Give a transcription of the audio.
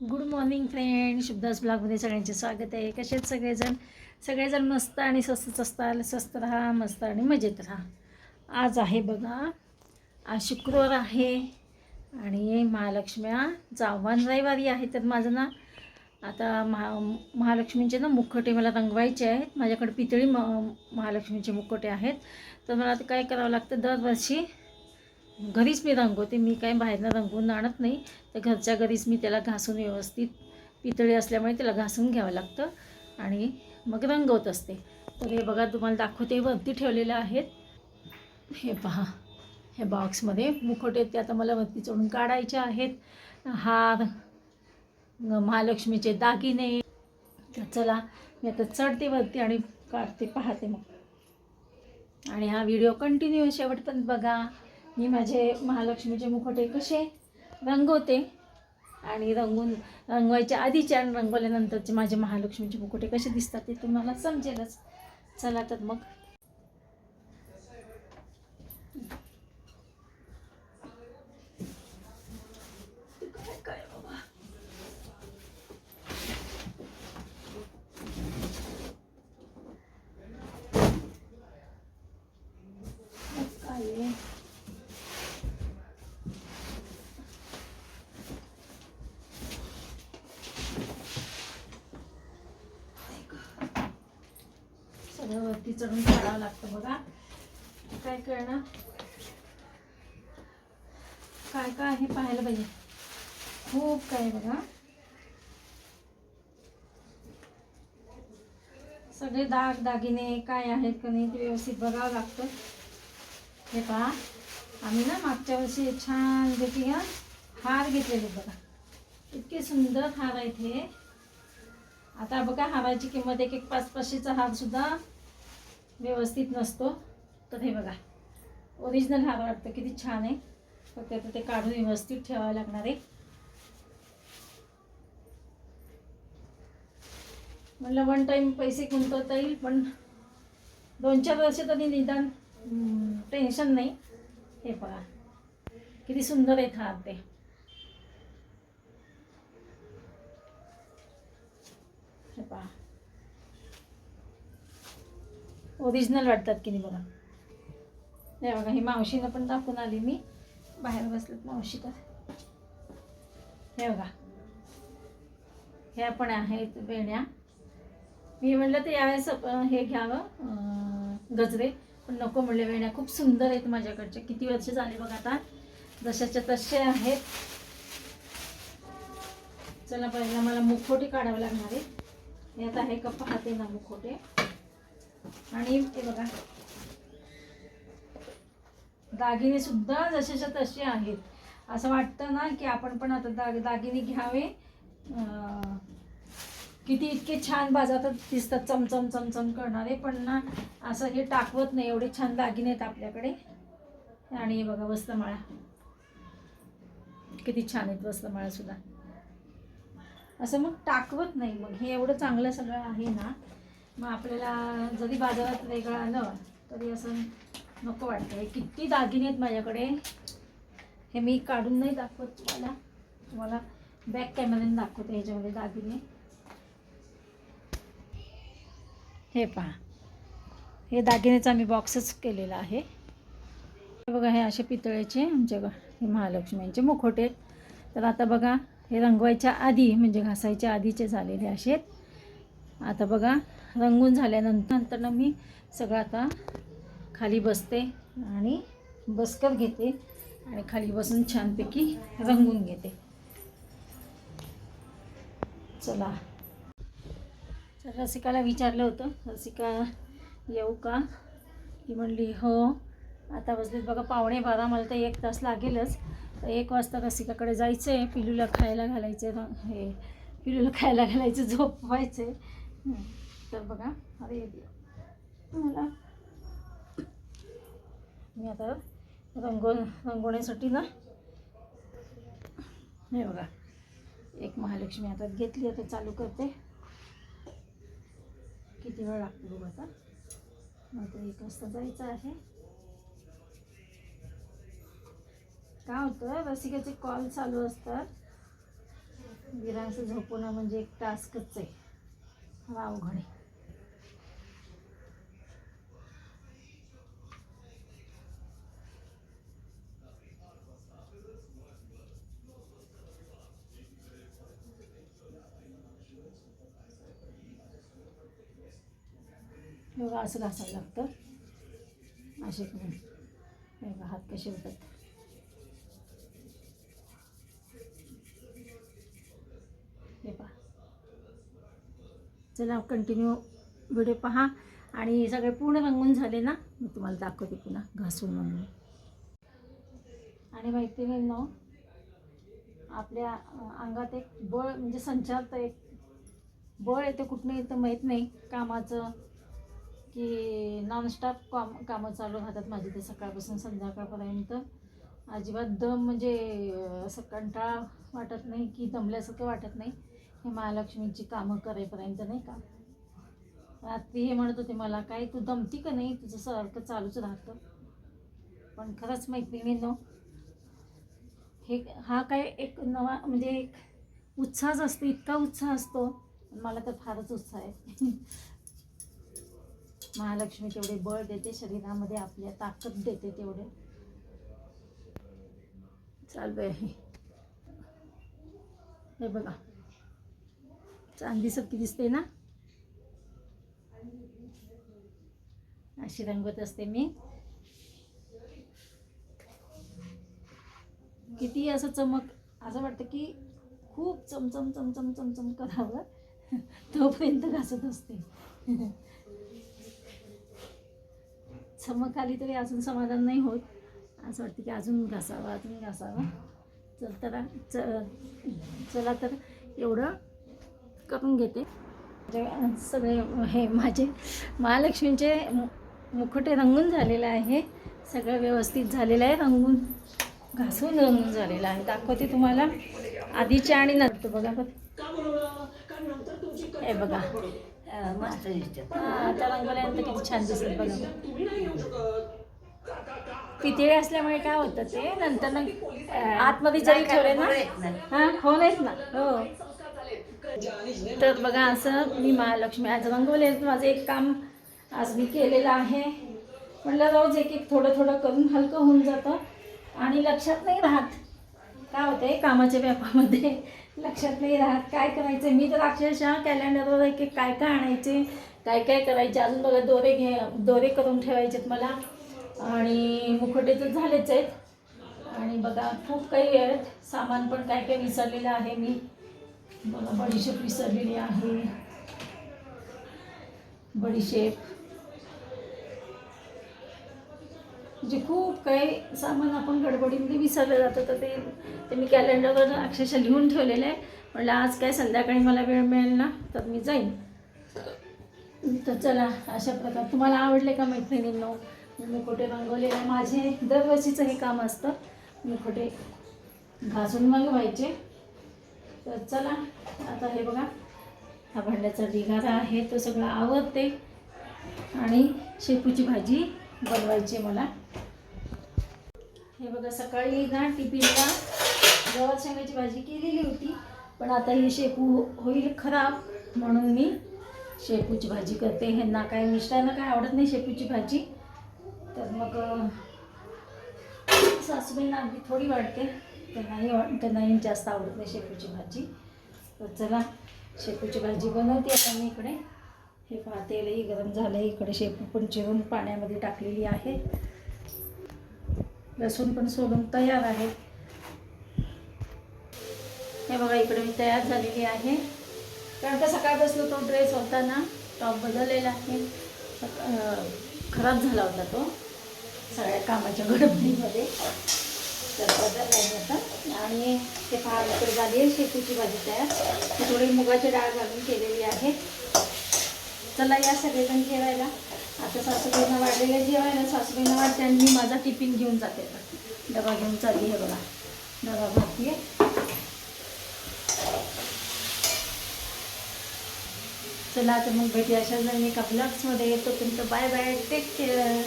Good morning friend शुभदास ब्लॉगमध्ये सगळ्यांचे स्वागत आहे. कसे आहेत सगळेजण? सगळेजण मस्त आणि स्वस्तच असताल स्वस्त राहा मस्त आणि मजेत राहा. आज आहे बघा आज शुक्रवार आहे आणि महालक्ष्म्या जावान रविवारी आहे. तर माझं ना आता महा महालक्ष्मीचे ना मुखवटे मला रंगवायचे आहेत. माझ्याकडे पितळी म महालक्ष्मीचे मुखवटे आहेत. तर मला ते काय करावं लागतं? दरवर्षी घरीच मी रंगवते मी काय बाहेरनं रंगवून आणत नाही. तर घरच्या घरीच मी त्याला घासून व्यवस्थित पितळी असल्यामुळे त्याला घासून घ्यावं लागतं आणि मग रंगवत असते. तर हे बघा तुम्हाला दाखवते वरती ठेवलेले आहेत. हे पहा हे बॉक्समध्ये मुखवटे ते आता मला वरती चढून काढायचे आहेत. हार महालक्ष्मीचे दागिने. तर चला मी आता चढते वरती आणि काढते पाहते मग. आणि हा व्हिडिओ कंटिन्यू शेवटपर्यंत बघा. मी माझे महालक्ष्मीचे मुखवटे कसे रंगवते आणि रंगून रंगवायच्या आधीचे आणि रंगवल्यानंतरचे माझे महालक्ष्मीचे मुखवटे कसे दिसतात ते तुम्हाला समजेलच. चला तर मग काय काय बाबा काय आहे? सगळं वरती चढून काढावं लागतं बघा. काय कळणार काय काय आहे पाहायला पाहिजे खूप काय बघा. सगळे दाग दागिने काय आहेत का नाही ते व्यवस्थित बघावं लागतं. हे पहा. आम्ही ना मागच्या वर्षी छान पैकी हार घेतलेले बघा. इतके सुंदर हार आहेत हे. आता बघा हाराची किंमत एक एक पाच पाचशेचा हार सुद्धा व्यवस्थित नसतो. तर हे बघा. ओरिजिनल हार वाटतं किती छान आहे. फक्त आता ते काढून व्यवस्थित ठेवावं लागणार आहे. म्हणलं वन टाईम पैसे गुंतवता येईल पण दोन चार वर्ष तरी निदान टेन्शन नाही. हे पहा किती सुंदर आहेत हार ते. हे पहा. ओरिजिनल वाटतात की नाही बघा. हे बघा ही मावशीनं पण दाखवून आली मी. बाहेर बसलेत मावशी तर. हे बघा. ह्या पण आहेत बेण्या मी म्हणलं तर यावेळेस हे घ्यावं गजरे. पण नको म्हणले वेण्या खूप सुंदर आहेत माझ्याकडच्या. किती वर्ष झाले बघा आता. जशाच्या तसे आहेत. चला पहिला मला मुखोटे काढावं लागणार आहे यात आहे का पाहते ना मुखोटे आणि हे बघा. दागिने सुद्धा जशाच्या तसे आहेत. असं वाटतं ना की आपण पण आता दाग दागिने घ्यावे. अं, किती इतके छान बाजारात दिसतात चमचम चमचम करणारे. पण ना असं हे टाकवत नाही. एवढे छान दागिने आहेत आपल्याकडे. आणि हे बघा वस्त्रमाळा. किती छान आहेत वस्त्रमाळा सुद्धा. असं मग टाकवत नाही. मग हे एवढं चांगलं सगळं आहे ना मग आपल्याला जरी बाजारात वेगळं आलं तरी असं नको वाटतं. हे किती दागिने आहेत माझ्याकडे हे मी काढून नाही दाखवत तुम्हाला. तुम्हाला बॅक कॅमेऱ्याने दाखवते ह्याच्यामध्ये दागिने. हे पहा. हे दागिन्याचा मी बॉक्सच केलेला आहे. हे बघा हे असे पितळेचे आमच्या हे महालक्ष्म्यांचे मुखोटे आहेत. तर आता बघा हे रंगवायच्या आधी म्हणजे घासायच्या आधीचे झालेले असे आहेत. आता बघा रंगून झाल्यानंतर नंतर मी सगळं आता खाली बसते आणि बसकर घेते आणि खाली बसून छानपैकी रंगून घेते. चला. तर रसिकाला विचारलं होतं रसिका येऊ का? ती म्हणली हो आता बसलेत बघा पावणे बारा मला तर एक तास लागेलच. तर एक वाजता रसिकाकडे जायचं आहे पिलूला खायला घालायचं आहे हे पिलूला खायला घालायचं झोपवायचं आहे तर बघा अरे येते मला मी आता रंगव रंगवण्यासाठी ना हे बघा एक महालक्ष्मी आता घेतली आता चालू करते. किती वेळ लागतो बघ आता. नंतर एक वाजता जायचं आहे. काय होतं रसिकाचे कॉल चालू असतात. विरांचं झोपवणं म्हणजे एक टास्कच आहे. अवघड आहे. बघा असं घासायला लागतं. असे करून. बघा, हात कसे होतात हे पहा चला कंटिन्यू व्हिडिओ पहा. आणि सगळे पूर्ण रंगून झाले ना मी तुम्हाला दाखवते पुन्हा घासून म्हणून. आणि मैत्रिणींनो आपल्या अंगात एक बळ म्हणजे संचारतं एक बळ येते कुठनं येतं माहीत नाही. कामाचं की नॉनस्टॉप काम कामं चालू राहतात माझी ते सकाळपासून संध्याकाळपर्यंत. अजिबात दम म्हणजे असं कंटाळा वाटत नाही की दमल्यासारखं वाटत नाही. हे महालक्ष्मीची कामं करेपर्यंत नाही का? रात्री हे म्हणत होते मला काय तू दमती का नाही? तुझं सारखं चालूच राहतं. पण खरंच मैत्रिणींनो हे हा काय एक नवा म्हणजे एक उत्साहच असतो इतका उत्साह असतो. मला तर फारच उत्साह आहे. महालक्ष्मी तेवढे बळ देते शरीरामध्ये आपल्या ताकद देते तेवढे. चालू आहे हे बघा. चांदीसारखी दिसते ना? अशी रंगवत असते मी. किती असं चमक असं वाटतं की खूप चमचम चमचम चमचम करावं. तोपर्यंत घासत असते. चमक आली तरी अजून समाधान नाही होत. असं वाटतं की अजून घासावं अजून घासावं. चल तर च चला तर एवढं. करून घेते. सगळे हे माझे महालक्ष्मीचे मु- मुखोटे रंगून झालेलं आहे. सगळं व्यवस्थित झालेलं आहे. रंगून घासून रंगून झालेलं आहे. दाखवते तुम्हाला आधीच्या आणि नंतर. बघा बघ. हे बघा. मस्त. आता रंगवल्यानंतर किती छान दिसत. बघा. पितळे असल्यामुळे काय होतं ते नंतर ना आतमध्ये जरी ठेवले ना हा हो नाहीत ना. हो. तर बघा असं मी महालक्ष्मी आज रंगवले माझं एक काम आज मी केलेलं आहे. म्हटलं रोज एक एक थोडं थोडं करून हलकं होऊन जातं. आणि लक्षात नाही राहत. काय होते कामाच्या व्यापामध्ये लक्षात नाही राहत. काय करायचं मी तर अक्षरशः कॅलेंडरवर एक एक काय काय आणायचे काय काय करायचे अजून बघा दोरे घे दोरे करून ठेवायचेत मला. आणि मुखोटे तर झालेच आहेत. आणि बघा खूप काही आहेत. सामान पण काय काय विसरलेलं आहे मी. बघा बडीशेप विसरलेली आहे. बडीशेप म्हणजे खूप काही सामान आपण गडबडीमध्ये विसरलं जातं तर ते ते मी कॅलेंडरवर अक्षरशः लिहून ठेवलेलं आहे. म्हटलं आज काय संध्याकाळी मला वेळ मिळेल ना तर मी जाईन. तर चला अशा प्रकारे. तुम्हाला आवडले का मैत्रिणींनो? मी कुठे रंगवलेलं माझे दरवर्षीचं हे काम असतं. मी कुठे घासून मागवायचे. तर चला आता हे बघा हा भांड्याचा ढिगारा आहे तो सगळा आवडते आणि शेपूची भाजी बनवायची मला. हे बघा सकाळी ना टिफिनला गवत शेंगाची भाजी केलेली होती पण आता ही शेपू होईल खराब म्हणून मी शेपूची भाजी करते. ह्यांना काय मिस्टरांना काय आवडत नाही शेपूची भाजी. तर मग सासूबाईंना अगदी थोडी वाटते त्यांनाही त्यांनाही जास्त आवडत नाही शेपूची भाजी. तर चला शेपूची भाजी बनवते आता मी इकडे. हे पहा तेलही गरम झालं इकडे शेपू पण चिरून पाण्यामध्ये टाकलेली आहे. लसूण पण सोडून तयार आहे. हे बघा इकडे मी तयार झालेली आहे. कारण का सकाळपासून तो ड्रेस होता ना टॉप बदललेला आहे. खराब झाला होता तो सगळ्या कामाच्या गडबडीमध्ये तर बदलला आहे आता. आणि ते फार लवकर झाली आहे. शेपूची भाजी तयार. ती थोडी मुगाची डाळ घालून केलेली आहे. चला या सगळेजण जेवायला. आता सासूबाईंना वाढलेल्या जेवायला सासूबाईंना वाटते आणि मी माझा टिफिन घेऊन जाते. डबा घेऊन चालली आहे बघा. डबा भरतीये चला आता मग भेटी अशा जर मी का ब्लॉग्समध्ये येतो तुमचं बाय बाय टेक केअर